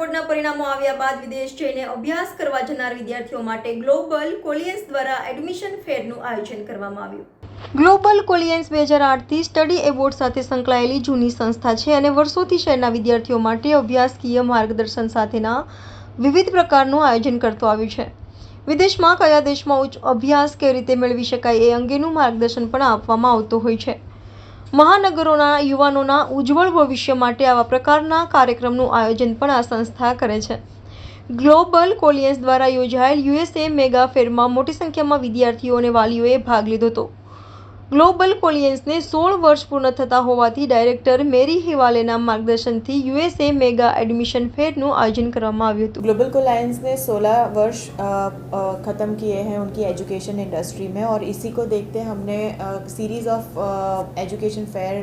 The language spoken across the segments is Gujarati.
પરિણામો આવ્યા બાદ વિદેશ જઈને અભ્યાસ કરવા જનાર વિદ્યાર્થીઓ માટે ગ્લોબલ કોલિયન્સ દ્વારા એડમિશન ફેરનું આયોજન કરવામાં આવ્યું. ગ્લોબલ કોલિયન્સ બે હજાર આઠથી સ્ટડી એવોર્ડ સાથે સંકળાયેલી જૂની સંસ્થા છે અને વર્ષોથી શહેરના વિદ્યાર્થીઓ માટે અભ્યાસકીય માર્ગદર્શન સાથેના વિવિધ પ્રકારનું આયોજન કરતો આવ્યું છે. વિદેશમાં કયા દેશમાં ઉચ્ચ અભ્યાસ કેવી રીતે મેળવી શકાય એ અંગેનું માર્ગદર્શન પણ આપવામાં આવતું હોય છે. મહાનગરોના યુવાનોના ઉજ્જવળ ભવિષ્ય માટે આવા પ્રકારના કાર્યક્રમનું આયોજન પણ આ સંસ્થા કરે છે. ગ્લોબલ કોલિયન્સ દ્વારા યોજાયેલ યુએસએ મેગા ફેરમાં મોટી સંખ્યામાં વિદ્યાર્થીઓ અને વાલીઓએ ભાગ લીધો હતો. ગ્લોબલ કોલિયન્સને સોળ વર્ષ પૂર્ણ થતા હોવાથી ડાયરેક્ટર મેરી હિવાલેના માર્ગદર્શનથી યુએસએ મેગા એડમિશન ફેરનું આયોજન કરવામાં આવ્યું હતું ग्लोबल कोलायंस ने 16 वर्ष अ, अ, ख़त्म किए हैं उनकी एजुकेशन इंडस्ट्री में और इसी को देखते हमने सीरीज़ ऑफ एजुकेशन फेयर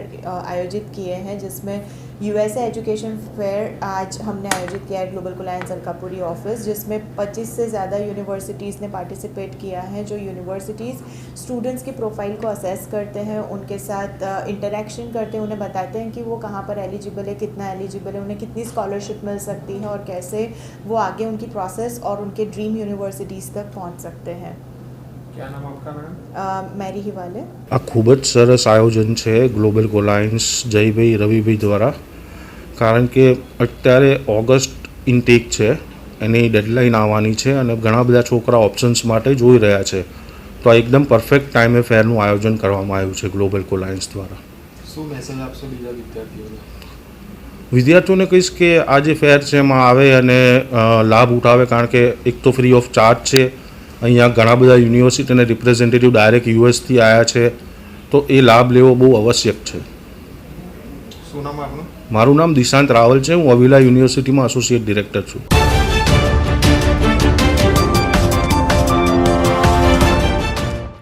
आयोजित किए हैं जिसमें यूएसए एजुकेशन फेयर आज हमने आयोजित किया है ग्लोबल कोलायंस अलकापुरी ऑफिस जिसमें 25 से ज़्यादा यूनिवर्सिटीज़ ने पार्टिसिपेट किया है जो यूनिवर्सिटीज़ स्टूडेंट्स की प्रोफाइल को असेस करते हैं उनके साथ इंटरेक्शन करते हैं उन्हें बताते हैं कि वो कहाँ पर एलिजिबल है कितना एलिजिबल है उन्हें कितनी स्कॉलरशिप मिल सकती है और कैसे वो आगे उनकी प्रोसेस और उनके ड्रीम यूनिवर्सिटीज़ तक पहुंच सकते हैं क्या नाम आपका मैडम अ, मैरी हिवाले આ ખૂબ જ સરસ આયોજન છે ગ્લોબલ કોલાયન્સ જયભાઈ રવિભાઈ દ્વારા કારણ કે અત્યારે ઓગસ્ટ ઇન્ટેક છે એની ડેડલાઇન આવવાની છે અને ઘણા બધા છોકરા ઓપ્શન્સ માટે જોઈ રહ્યા છે તો આ એકદમ પરફેક્ટ ટાઈમે ફેરનું આયોજન કરવામાં આવ્યું છે ગ્લોબલ કોલાયન્સ દ્વારા. શું મેસેજ આપશો બીજા વિદ્યાર્થીઓને? વિદ્યાર્થીઓને કહીશ કે આ જે ફેર છે એમાં આવે અને લાભ ઉઠાવે કારણ કે એક તો ફ્રી ઓફ ચાર્જ છે. અહીંયા ઘણા બધા યુનિવર્સિટીના રિપ્રેઝેન્ટેટિવ ડાયરેક્ટ યુએસથી આવ્યા છે. તો એ લાભ લેવો બહુ આવશ્યક છે. શું નામ આપનું? મારું નામ દિશાંત રાવલ છે. હું અવિલા યુનિવર્સિટીમાં એસોસિએટ ડિરેક્ટર છું.